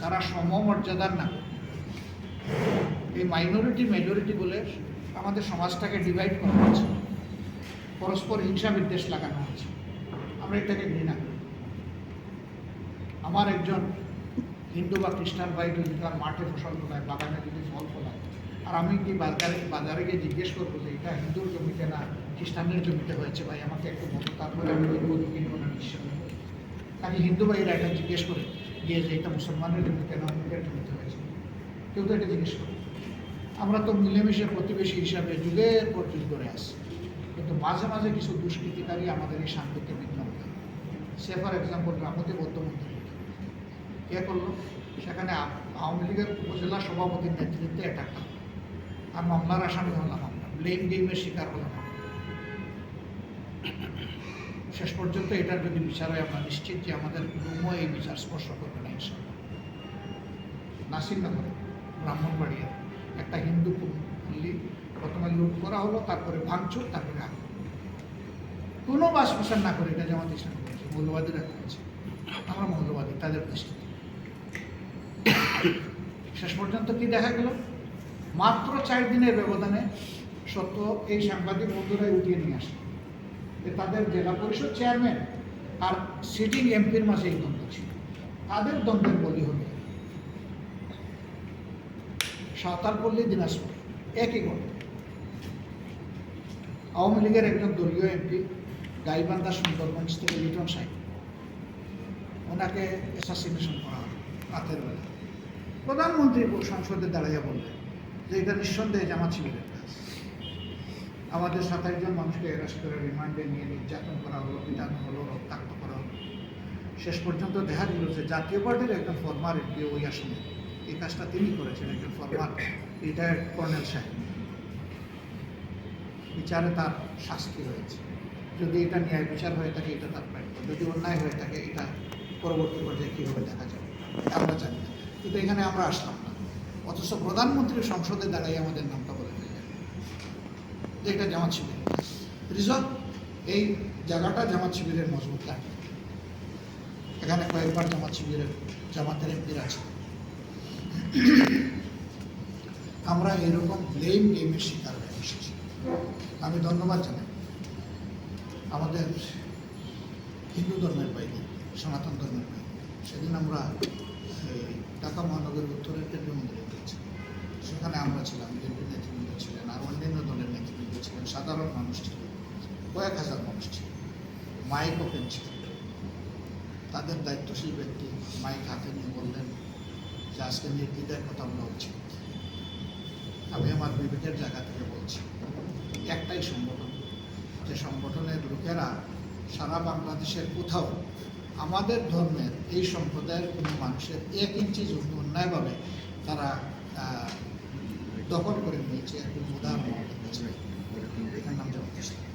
তারা সমমর্যাদার না। এই মাইনরিটি মেজরিটি বলে আমাদের সমাজটাকে ডিভাইড করা হয়েছে। পরস্পর হিংসা বিদ্বেষ লাগানো হয়েছে। আমরা এটাকে ঘৃণা করি। আমার একজন হিন্দু বা খ্রিস্টান ভাই যদি তার মাঠে ফসল ফলায়, বাগানে যদি ফল ফলায়, আর আমি কি বাজারে বাজারে গিয়ে জিজ্ঞেস করব যে এটা হিন্দুর জমিতে না খ্রিস্টানের জমিতে হয়েছে ভাই? আমাকে একটু বলো তারপরে আমি কি কিনবো না নিশ্চয় নাকি হিন্দু ভাইরা এটা জিজ্ঞেস করে গিয়ে যে এটা মুসলমানের জমিতে না অন্যদের জমিতে হয়েছে কেউ তো এটা জিজ্ঞেস করে। আমরা তো মিলেমিশে প্রতিবেশী হিসাবে যুগের পর যুগ ধরে আসছি কিন্তু মাঝে মাঝে কিছু দুষ্কৃতিকারী আমাদের এই শান্তিকে বিঘ্ন করে সে, ফর এক্সাম্পল রামতি বৌদ্ধ মন্দির কে করল? সেখানে আওয়ামী লীগের উপজেলা সভাপতির নেতৃত্বে অ্যাটাক। আর মামলার আসামি হলাম আমরা ব্লেম গেমের শিকার হলাম শেষ পর্যন্ত এটার যদি বিচার হয়, আমরা নিশ্চিত যে আমাদের রুমও এই বিচার স্পর্শ করবে। নাসিরনগরে ব্রাহ্মণবাড়িয়া, একটা হিন্দু পল্লী প্রথমে লুট করা হলো, তারপরে ভাঙচুর, তারপরে আগুন কোনো বাস প্রসার না করে এটা জামাত ইসলাম করেছে, মৌলবাদীরা করেছে। আমরা মৌলবাদী, তাদের দৃষ্টিতে শেষ পর্যন্ত কি দেখা গেল? মাত্র চার দিনের ব্যবধানে সত্য এই সাংবাদিক বন্ধুরাই উঠিয়ে নিয়ে আসে যে তাদের জেলা পরিষদ চেয়ারম্যান আর সিটিং এমপির মাঝে এই দ্বন্দ্ব ছিল। তাদের দ্বন্দ্বের বলি হলো সাঁওতালপল্লী দিনাজপুর। একই ঘটনা। আওয়ামী লীগের একজন দলীয় এমপি, গাইবান্ধা সুন্দরগঞ্জ থেকে লিটন সাহেব, ওনাকে অ্যাসাসিনেশন করা হলো রাতের বেলা। প্রধানমন্ত্রী সংসদে দাঁড়াইয়া বললেন যে, এটা নিঃসন্দেহে জামাত শিবিরের কাজ। আমাদের সাতাশ মানুষকে অ্যারেস্ট করে রিমান্ডে নিয়ে নির্যাতন করা হলো, পিটানো হলো, রক্তাক্ত করা হলো। শেষ পর্যন্ত দেখা গেল যে, জাতীয় পার্টির একজন ফর্মার এমপি ওই আসনে এই কাজটা তিনি করেছেন একজন ফর্মার রিটায়ার্ড কর্নেল সাহেব। বিচারে তার শাস্তি হয়েছে যদি এটা ন্যায় বিচার হয়ে থাকে, এটা তার প্রাপ্য। যদি অন্যায় হয়ে থাকে, এটা পরবর্তী পর্যায়ে কীভাবে দেখা যাবে? আমরা জানি না। কিন্তু এখানে আমরা আসলাম না। অথচ প্রধানমন্ত্রী সংসদে দাঁড়াই আমাদের নামটা বলে দিলেন যে এটা জামাত শিবির রিজর্ভ এই জায়গাটা জামাত শিবিরের মজবুত লাগে এখানে কয়েকবার জামাত শিবিরের জামাতের এমপির আছে আমরা এরকম ব্লেম গেমের শিকার হয়ে এসেছি। আমি ধন্যবাদ জানাই। আমাদের হিন্দু ধর্মের বাইরে, সনাতন ধর্মের বাইরে, সেদিন আমরা ঢাকা মহানগরের উত্তরের কেন্দ্রীয় মন্দিরে গিয়েছি। সেখানে আমরা ছিলাম বিএনপি নেতৃবৃন্দ ছিলেন, আর অন্যান্য দলের নেতৃবৃন্দ ছিলেন, সাধারণ মানুষ ছিলেন, কয়েক হাজার মানুষ ছিল মাইক ওপেন ছিল। তাদের দায়িত্বশীল ব্যক্তি মাইক হাতে নিয়ে বললেন যে আজকে নির্দ্বিধায় কথা বলা উচিত আমি আমার বিবেকের জায়গা থেকে বলছি একটাই সংগঠন যে সংগঠনের লোকেরা সারা বাংলাদেশের কোথাও আমাদের ধর্মের এই সম্প্রদায়ের কোনো মানুষের এক ইঞ্চি জমি অন্যায়ভাবে তারা দখল করে নিয়েছে একটু উদাহরণ ইসলাম।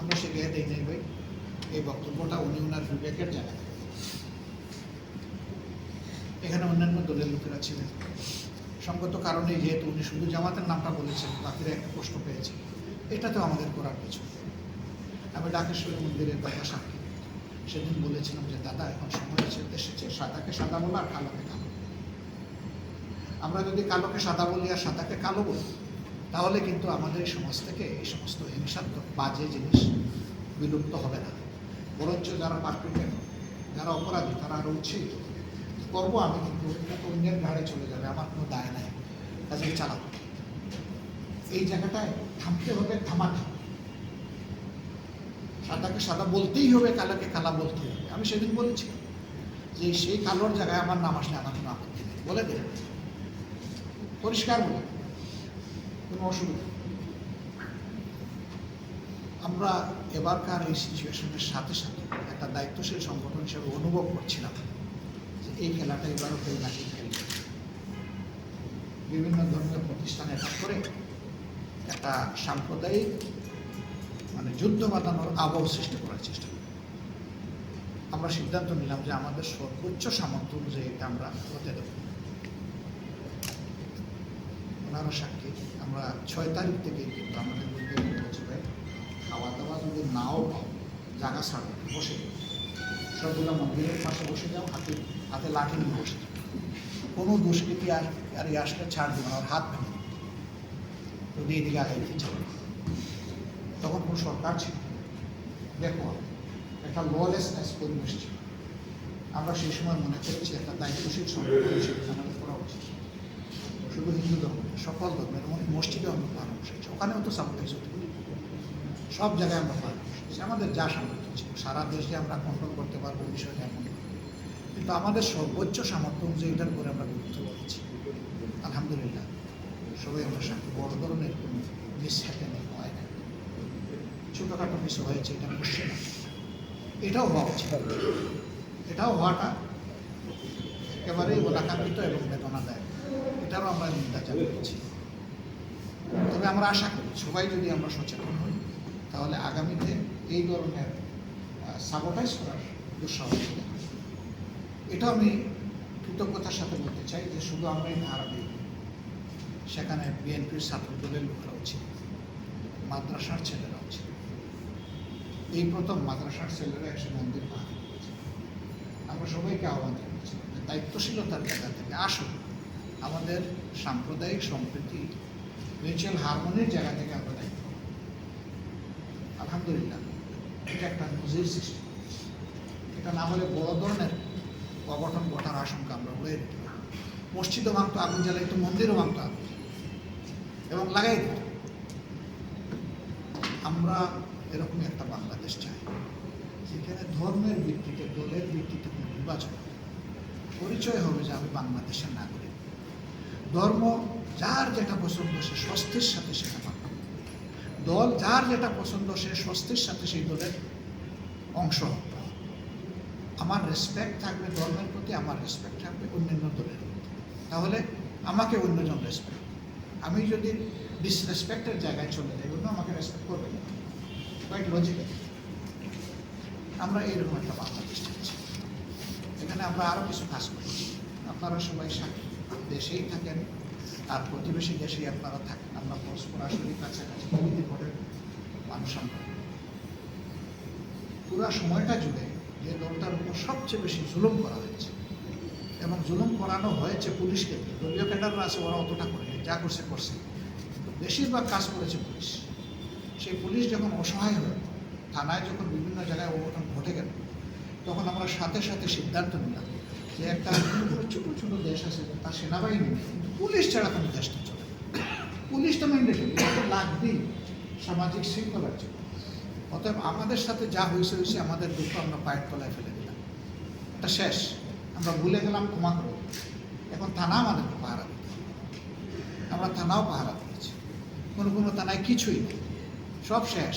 আমরা সে গিয়ে দেই নাই ভাই এই বক্তব্যটা উনি ওনার বিবেকের জায়গা। এখানে অন্যান্য দলের লোকেরা ছিলেন। সঙ্গত কারণে যেহেতু উনি শুধু জামাতের নামটা বলেছেন, বাকিরা একটা প্রশ্ন পেয়েছে। এটাতেও আমাদের করার কিছু আমি ডাকেশ্বরী মন্দিরের কথা সাক্ষী। সেদিন বলেছিলাম যে, দাদা, এখন সময় এসে এসেছে। সাদাকে সাদা বলো আর কালোকে কালো আমরা যদি কালোকে সাদা বলি আর সাদাকে কালো বলি, তাহলে কিন্তু আমাদের এই সমাজ থেকে এই সমস্ত হিংসাত্মক, বাজে জিনিস বিলুপ্ত হবে না। বরঞ্চ যারা পারপিটেন্ট যারা অপরাধী, তারা আরও উৎসাহিত। করব, আমি কিন্তু অন্যের ঘাড়ে চলে যাবে, আমার কোনো দায় নাই। কাজে চালাবো। এই জায়গাটায় থামতে হবে, থামাতে সাদাকে সাদা বলতেই হবে, কালাকে কালা বলতেই হবে। আমি সেদিন বলেছি যে সেই কালোর জায়গায় আমার নাম আসলে আমার কোনো আপত্তি নেই। বলে দেবেন পরিষ্কার বলে কোনো অসুবিধা। আমরা এবারকার এই সিচুয়েশনের সাথে সাথে একটা দায়িত্বশীল সংগঠন হিসেবে অনুভব করছিলাম। এই খেলাটা এবারও কেউ নাকি খেলবে বিভিন্ন ধর্মীয় প্রতিষ্ঠানে এটা করে একটা সাম্প্রদায়িক মানে যুদ্ধ বাঁধানোর আবহ সৃষ্টি করার চেষ্টা করি। আমরা সিদ্ধান্ত নিলাম যে আমাদের সর্বোচ্চ সামর্থ্য অনুযায়ী এটা আমরা হতে দেব। ওনারা সাক্ষী, আমরা ছয় তারিখ থেকে কিন্তু আমাদের ভাই খাওয়া দাওয়া যদি নাও পাও, জায়গা ছাড়ো, বসে। সবগুলো মন্দিরের পাশে বসে যাও হাতে হাতে লাঠি নিয়ে বসে। কোনো দুষ্কৃতি আর আসলে ছাড় দেবে না হাত ভেঙে। যদি এদিকে চায় তখন কোনো সরকার ছিল দেখো, একটা ললেসনেস পরিবেশ ছিল। আমরা সেই সময় মনে করেছি একটা দায়িত্বশীল হিসেবে আমাদের করা উচিত। শুধু হিন্দু ধর্ম সকল ধর্মের মসজিদে আমরা পালন এসেছি ওখানেও তো পারি সব জায়গায় আমরা পালন আমাদের যা সামর্থ্য ছিল, সারা দেশে আমরা কন্ট্রোল করতে পারব বিষয়টা এমন। কিন্তু আমাদের সর্বোচ্চ সামর্থ্য অনুযায়ী এটার উপরে আমরা গুরুত্ব দিয়েছি আলহামদুলিল্লাহ। সবাই আমরা সাথে বড় ধরনের কোনো মিস হ্যাপেনিং হয় না। ছোটোখাটো মিস হয়েছে, এটা মুশকিল না। এটাও হওয়া উচিত। এটাও হওয়াটা একেবারেই ওলাকান্বিত এবং বেদনাদায়ক। এটারও আমরা নিন্দা জানিয়েছি তবে আমরা আশা করি, সবাই যদি আমরা সচেতন হই, তাহলে আগামীতে এই ধরনের সাবোটাইজ করার দুঃসাহস। এটা আমি কৃতজ্ঞতার সাথে বলতে চাই যে শুধু আমরাই আরবি সেখানে বিএনপির ছাত্র দলের লোকরাও ছিল, মাদ্রাসার ছেলেরাও ছিল। এই প্রথম মাদ্রাসার ছেলেরা এসে মন্দির পাহাড় আমরা সবাইকে আহ্বান জানিয়েছি যে দায়িত্বশীলতার জায়গা থেকে আসুন। আমাদের সাম্প্রদায়িক সম্প্রীতি মিউচুয়াল হারমোনির জায়গা থেকে আমরা দায়িত্ব আলহামদুলিল্লাহ, এটা একটা নজির সৃষ্টি এটা না হলে বড় ধরনের অঘটন ঘটার আশঙ্কা আমরা উড়ে দিতে পারি। মসজিদও ভাঙতো আগুন জ্বালাইতো মন্দিরও ভাঙতো আগুন। এবং লাগাই দিত। আমরা এরকমই একটা বাংলাদেশ চাই, যেখানে ধর্মের ভিত্তিতে, দলের ভিত্তিতে কোনো নির্বাচন পরিচয় হবে যে আমি বাংলাদেশের নাগরিক। ধর্ম যার যেটা পছন্দ সে স্বস্তির সাথে সেটা পাবে। দল যার যেটা পছন্দ সে স্বস্তির সাথে সেই দলের অংশ হবে। আমার রেসপেক্ট থাকবে, ধর্মের প্রতি আমার রেসপেক্ট থাকবে, অন্যান্য দলের তাহলে আমাকে অন্যজন রেসপেক্ট আমি যদি ডিসরেসপেক্টের জায়গায় চলে যাই, অন্য আমাকে রেসপেক্ট করবে না। কোয়াইট লজিক্যাল আমরা এইরকম একটা বাংলাদেশ চাচ্ছি এখানে আমরা আরও কিছু কাজ করছি। আপনারা সবাই দেশেই থাকেন আর প্রতিবেশী দেশেই আপনারা থাকেন। আমরা পরস্পর আসলে কাছাকাছি। প্রকৃতি ঘটের মানুষ আমরা পুরো সময়টা জুড়ে যে দলটার উপর সবচেয়ে বেশি জুলুম করা হয়েছে। এবং জুলুম করানো হয়েছে পুলিশকে। দলীয় ক্যাডাররা আছে, ওরা অতটা করে যা করছে করছে। বেশিরভাগ কাজ করেছে পুলিশ। সেই পুলিশ যখন অসহায় হয়ে থানায় যখন বিভিন্ন জায়গায় অঘটন ঘটে গেল, তখন আমরা সাথে সাথে সিদ্ধান্ত নিলাম যে একটা ছোট ছোট দেশ আছে তার সেনাবাহিনী কিন্তু পুলিশ ছাড়া কোনো দেশটা চলে। পুলিশ তো ম্যান্ডেটরি লাগবেই। সামাজিক শৃঙ্খলার জন্য। অতএব আমাদের সাথে যা হয়েছে হয়েছে, আমাদের দুঃখ আমরা পায়ের তলায় ফেলে দিলাম। এটা শেষ। আমরা ভুলে গেলাম, ক্ষমা করে দিলাম। এখন থানা আমাদেরকে পাহারা দিতে আমরা থানাও পাহারা দিয়েছি। কোনো কোনো থানায় কিছুই নেই। সব শেষ।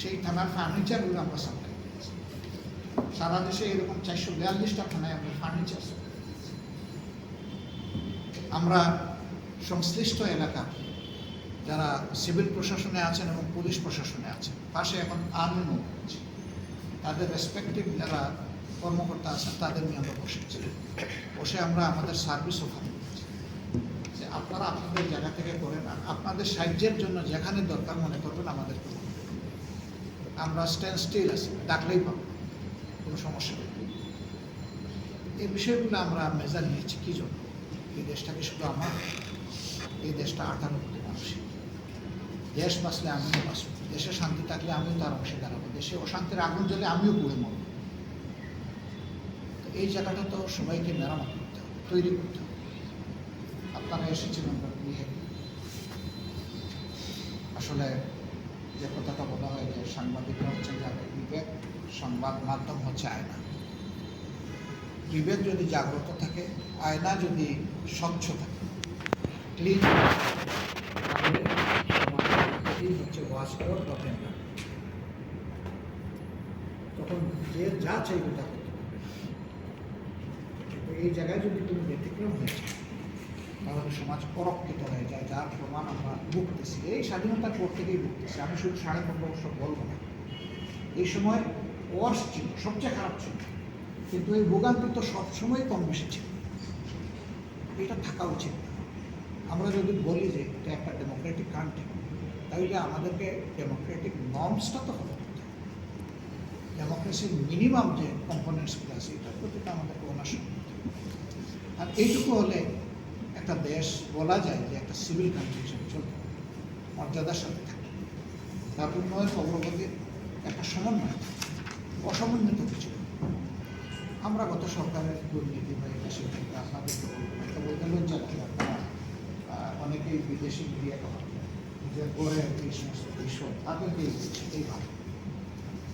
সেই থানার ফার্নিচারগুলো আমরা সাপ্লাই সারা দেশে এরকম চারশো বিয়াল্লিশটা থানায় আমরা ফার্নিচার আমরা সংশ্লিষ্ট এলাকা যারা সিভিল প্রশাসনে আছেন এবং পুলিশ প্রশাসনে আছেন, পাশে এখন আর্মি মুভ তাদের রেসপেক্টিভ যারা কর্মকর্তা আছেন, তাদের নিয়ে আমরা বসেছি বসে আমরা আমাদের সার্ভিস ওখানে যে আপনারা আপনাদের জায়গা থেকে করেন আর আপনাদের সাহায্যের জন্য যেখানে দরকার মনে করবেন আমাদেরকে আমরা স্ট্যান্ড স্টিল আছি, ডাকলেই পাবো, কোনো সমস্যা নেই। এই বিষয়গুলো আমরা মেজার নিয়েছি, কী জন্য? এই দেশটাকে শুধু আমার, এই দেশটা মানুষের দেশ বাঁচলে আমিও বাঁচব। দেশে শান্তি থাকলে আমিও তার অংশে দাঁড়াবো। দেশে অশান্তির আগুন জ্বলে আমিও পুড়ে মরব। তো এই জায়গাটা তো সবাইকে মেরামত করতে হবে, তৈরি করতে হবে। আপনারা এসেছিলেন নিয়ে আসলে যে কথাটা বলা হয় যে সাংবাদিকরা হচ্ছে যাদের বিবেক, সংবাদ মাধ্যম হচ্ছে আয়না। বিবেক যদি জাগ্রত থাকে, আয়না যদি স্বচ্ছ থাকে ক্লিন সমাজের হচ্ছে ওয়াশ আউট ডট তখন যে যা করতে পারবে। এই জায়গায় যদি তুমি ব্যতিক্রম হয়ে যায়, তাহলে সমাজ পরক্ষিত হয়ে যায়, যার প্রমাণ আমরা ভুগতেছি। এই স্বাধীনতার পর থেকেই ভুগতেছি। আমি শুধু সাড়ে পনেরো বছর বলব না। এই সময় ওয়ার্স ছিল, সবচেয়ে খারাপ ছিল। কিন্তু এই ভোগান্তি তো সবসময় কম বেশি ছিল। এটা থাকা উচিত আমরা যদি বলি যে এটা একটা ডেমোক্রেটিক কান্ট্রি তাহলে আমাদেরকে ডেমোক্রেটিক নর্মসটা তো ফলো করতে হবে। ডেমোক্রেসির মিনিমাম যে কম্পোনেন্টসগুলো আছে, এটার প্রতি আমাদেরকে অনাসন আর এইটুকু হলে একটা দেশ বলা যায় যে একটা সিভিল কান্ট্রি হিসেবে চলবে মর্যাদার সাথে থাকে তার উন্নয়ন অগ্রগতির একটা সমন্বয় অসমন্বিত কিছু আমরা গত সরকারের দুর্নীতি বা এটা সেটা না। এটা বলতে লজ্জা লাগে আপনারা অনেকেই বিদেশি মিডিয়া কথা এইভাবে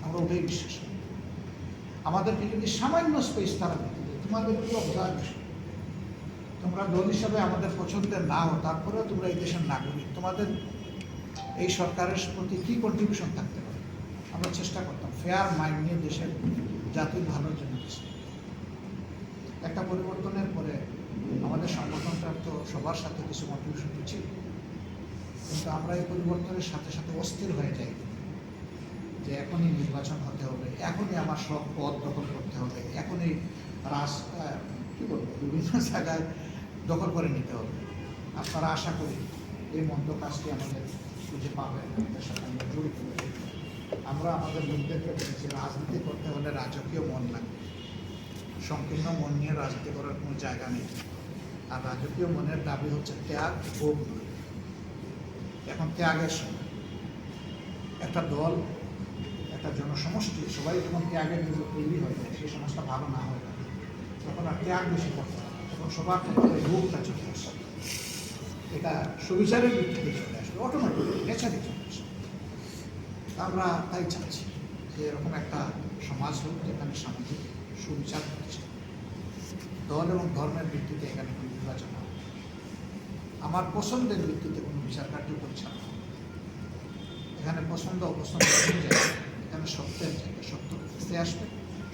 আমরা ওটাই বিশ্বাস করি। আমাদেরকে যদি সামান্য স্পেস তারা তোমাদের তোমরা দল হিসাবে আমাদের পছন্দের না হো তারপরেও তোমরা এই দেশের নাগরিক। তোমাদের এই সরকারের প্রতি কী কন্ট্রিবিউশন থাকতে পারে? আমরা চেষ্টা করতাম ফেয়ার মাইন্ড নিয়ে দেশের জাতির ভালোর জন্য একটা পরিবর্তনের পরে আমাদের সংগঠনটার তো সবার সাথে কিছু কন্ট্রিবিউশন ছিল। কিন্তু আমরা এই পরিবর্তনের সাথে সাথে অস্থির হয়ে যাই। যে এখনই নির্বাচন হতে হবে, এখনই আমার সব পদ দখল করতে হবে, এখনই রাস কী বলব, বিভিন্ন জায়গায় দখল করে নিতে হবে। আপনারা আশা করি এই মন্দ কাজটি আমাদের খুঁজে পাবেন, আমাদের সাথে আমরা জড়িত আমরা আমাদের লোকদেরকে বলেছি রাজনীতি করতে হলে রাজকীয় মন লাগবে সংকীর্ণ মন নিয়ে রাজনীতি করার কোনো জায়গা নেই। আর রাজকীয় মনের দাবি হচ্ছে ত্যাগ, ভোগ নয়। এখন ত্যাগের সময় একটা দল, একটা জনসমষ্টি, সবাই যখন ত্যাগের জন্য তৈরি হয়ে যায় সেই সমাজটা ভালো না হয়ে যায় তখন আর ত্যাগ বেশি করতে তখন সবার ক্ষেত্রে ভোগটা চলে আসে। এটা সুবিচারের ভিত্তিতে চলে আসবে অটোমেটিক নেচারে চলে আসবে। আমরা তাই চাচ্ছি যে এরকম একটা সমাজ হোক যেখানে সামাজিক সুবিচার প্রতিষ্ঠা দল এবং ধর্মের ভিত্তিতে এখানে কোনো নির্বাচন হবে না। আমার পছন্দের ভিত্তিতে কোনো বিচার কার্য পরিচালনা। এখানে পছন্দ, অপছন্দ এখানে সত্যের জায়গায় সত্য উঠে আসবে।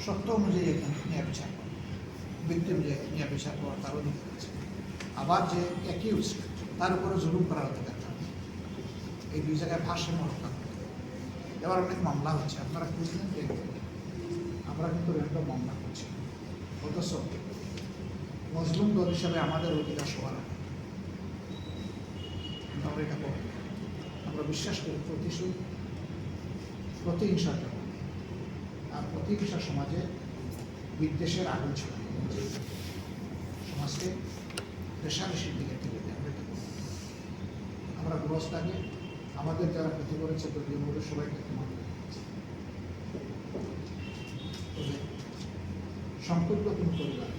সত্য অনুযায়ী এখানে নিয়ে বিচার করবে ব্যক্তি অনুযায়ী নিয়ে বিচার করার তার অধিকার আছে। আবার যে একই তার উপরে জুলুম করার অধিকার থাকবে এই দুই জায়গায় ভারসাম্য রক্ষা করতে। এবার অনেক মামলা হচ্ছে। আপনারা খুঁজলেন যে আমরা কিন্তু র্যান্ডম মামলা করছি। অথচ মজলুম দল হিসাবে আমাদের অধিকার সবার আমরা এটা করব আমরা বিশ্বাস করি প্রতিশোধ, প্রতিহিংসার জন্য। আর প্রতিহিংসা সমাজে বিদ্বেষের আগুন ছড়ায় সমাজকে রেশারেশির দিকে ঠেলে দেয় আমরা এটা আমরা আমাদের যারা ক্ষতি করেছে দলীয়ভাবে সবাইকে ক্ষমা করে সম্পর্ক কোনো পরিবার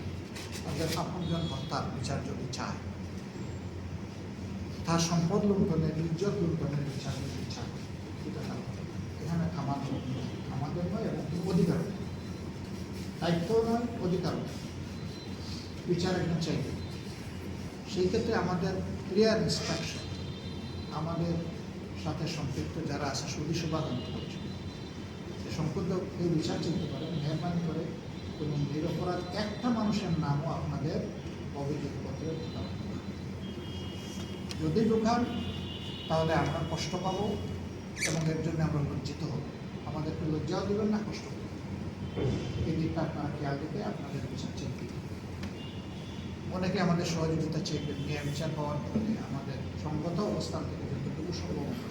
তাদের আপনজন হত্যার বিচার যদি চায় তার সম্পদ লুণ্ঠনের ইজ্জত লুণ্ঠনের ইচ্ছা তার হবে। এখানে নয়, আমাদের নয় এবং অধিকার দায়িত্ব নয় অধিকার বিচার একজন চাইবে। সেই ক্ষেত্রে আমাদের ক্লিয়ার ইনস্ট্রাকশন আমাদের সাথে সম্পৃক্ত যারা আছে সুদী শুভাকাঙ্ক্ষ করছে। সে সম্পূর্ণ কেউ বিচার চিনতে পারে মেহরবানি করে এবং নিরপরাধ একটা মানুষের নামও আপনাদের অভিযোগপত্রে। যদি ঢোকান তাহলে আমরা কষ্ট পাবো এবং এর জন্য আমরা লজ্জিত হব। আমাদেরকে লজ্জাও দেবেন না, কষ্ট এই দিকটা আপনারা খেয়াল দিতে আপনাদের বিচার চিনতে অনেকে আমাদের সহযোগিতা চেয়েছেন নিয়ে বিচার পাওয়ার পরে আমাদের সঙ্গত অবস্থান থেকে যতটুকু সম্ভব আমরা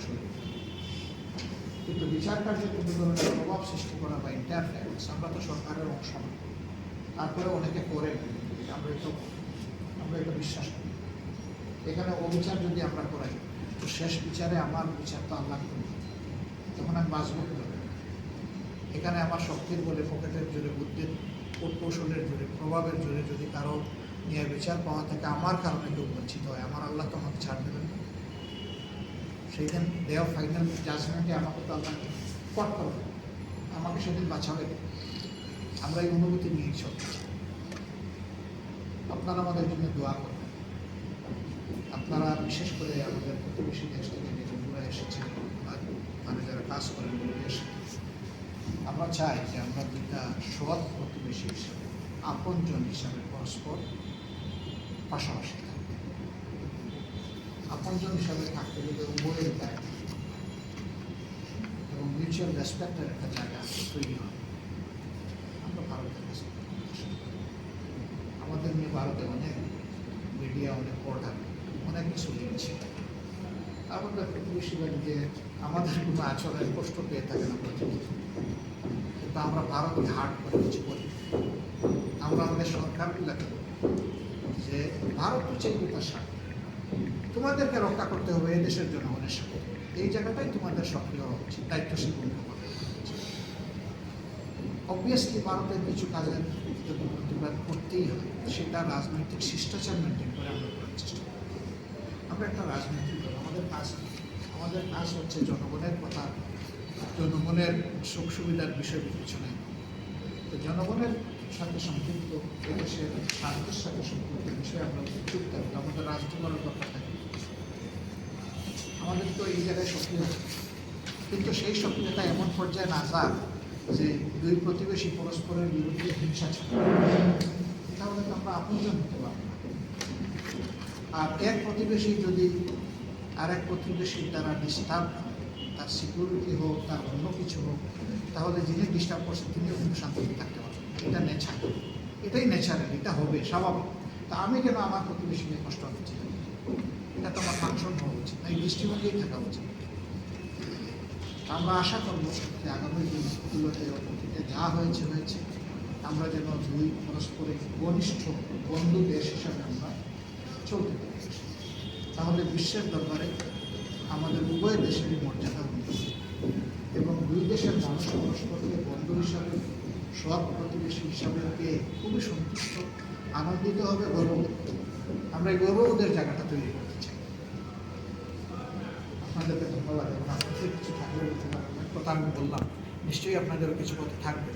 কিন্তু বিচার কার্যে কোনো ধরনের প্রভাব সৃষ্টি করা বা ইন্টারফেয়ারেন্স আমরা তো সরকারের অংশ তারপরে অনেকে করেন আমরা এটা আমরা এটা বিশ্বাস করি এখানে অবিচার যদি আমরা করাই, তো শেষ বিচারে আমার বিচার তো আল্লাহ করবে। তখন আমি বাঁচবো এখানে আমার শক্তির বলে, পকেটের জোরে, বুদ্ধির কৌশলের জোরে, প্রভাবের জোরে যদি কারও নিয়ে বিচার পাওয়া থেকে, আমার কারণে কেউ বঞ্চিত হয়। আমার আল্লাহ তো আমাকে ছাড় দেবেন না। দেওয়া ফাইনাল জাজমেন্টে আমাকে তো আল্লাহ কট করবে। আমাকে সেদিন বাঁচাবে আমরা এই অনুভূতি নিয়েই চলছি আপনারা আমাদের জন্য দোয়া করবেন আপনারা বিশেষ করে আমাদের প্রতিবেশী দেশ থেকে যে বন্ধুরা এসেছেন মানে যারা কাজ করেন আমরা চাই যে আমরা দুটা সৎ প্রতিবেশী হিসাবে, আপনজন হিসাবে পরস্পর পাশাপাশি থাকবে আপনজন হিসাবে থাকতে গেলে উভয়ের দায় এবং মিউচুয়াল রেসপেক্টের একটা জায়গা তৈরি হয়, আমরা ভারতের কাছে আমাদের নিয়ে ভারতে অনেক মিডিয়া অনেক পড়া অনেক কিছু লিখছে আমাদের প্রতিবেশী যে আমাদের কোনো আচরণে কষ্ট পেয়ে আমরা জানি। কিন্তু আমরা ভারতকে হার্ট করে কিছু করি। আমরা আমাদের সরকারগুলোকে বলি ভারত তো চাইবে তোমাদেরকে রক্ষা করতে হবে এই দেশের জনগণের সাথে। এই জায়গাটাই তোমাদের সক্রিয় উচিত, দায়িত্বশীল ভূমিকা অবভিয়াসলি ভারতের কিছু কাজের প্রতিবাদ করতেই হবে। সেটা রাজনৈতিক শিষ্টাচার মেনটেন করে আমরা করার চেষ্টা আমরা একটা রাজনৈতিক দল আমাদের কাজ আমাদের কাজ হচ্ছে জনগণের কথা। জনগণের সুখ সুবিধার বিষয় বিবেচনায় তো জনগণের সাথে সম্পৃক্ত দেশের স্বার্থের সাথে সম্পৃক্ত বিষয়ে আমরা চুপ থাকি। আমাদের রাজনীতি করার কথা থাকি। আমাদের তো এই জায়গায় সক্রিয় কিন্তু সেই সক্রিয়তা এমন পর্যায়ে না যাক যে দুই প্রতিবেশী পরস্পরের বিরুদ্ধে হিংসা ছড়ায়। তাহলে তো আমরা আপনজন হতে পারব আর এক প্রতিবেশী যদি আরেক প্রতিবেশীর দ্বারা ডিস্টার্ব তার সিকিউরিটি হোক, তার অন্য কিছু হোক, তাহলে যিনি ডিস্টার্ব করছে তিনিও কিন্তু শান্তিতে থাকতে পারবেন। এটা নেচার এটাই নেচারেল এটা হবে, স্বাভাবিক। তা আমি কেন আমার প্রতিবেশী নিয়ে কষ্ট হচ্ছে? এটা তো আমার ফাংশন হওয়া উচিত। এই দৃষ্টিভঙ্গিই থাকা উচিত। আমরা আশা করব যে আগামী দিনগুলোতে অতীতে যা হয়েছে হয়েছে, আমরা যেন দুই পরস্পরের ঘনিষ্ঠ বন্ধু দেশ হিসাবে আমরা চলতে পারি। তাহলে বিশ্বের দরবারে আমাদের উভয় দেশেরই মর্যাদা উন্নত এবং দুই দেশের মানুষ পরস্পরকে বন্ধু হিসাবে সব প্রতিবেশী হিসাবে পেয়ে খুবই সন্তুষ্ট, আনন্দিত হবে গর্ববোধ আমরা এই গর্ববোধের জায়গাটা তৈরি করতে চাই। আপনাদেরকে ধন্যবাদ এবং আপনাদের কিছু থাকলে কথা আমি বললাম, নিশ্চয়ই আপনাদেরও কিছু কথা থাকবে।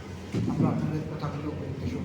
আমরা আপনাদের কথাগুলো গুরুত্ব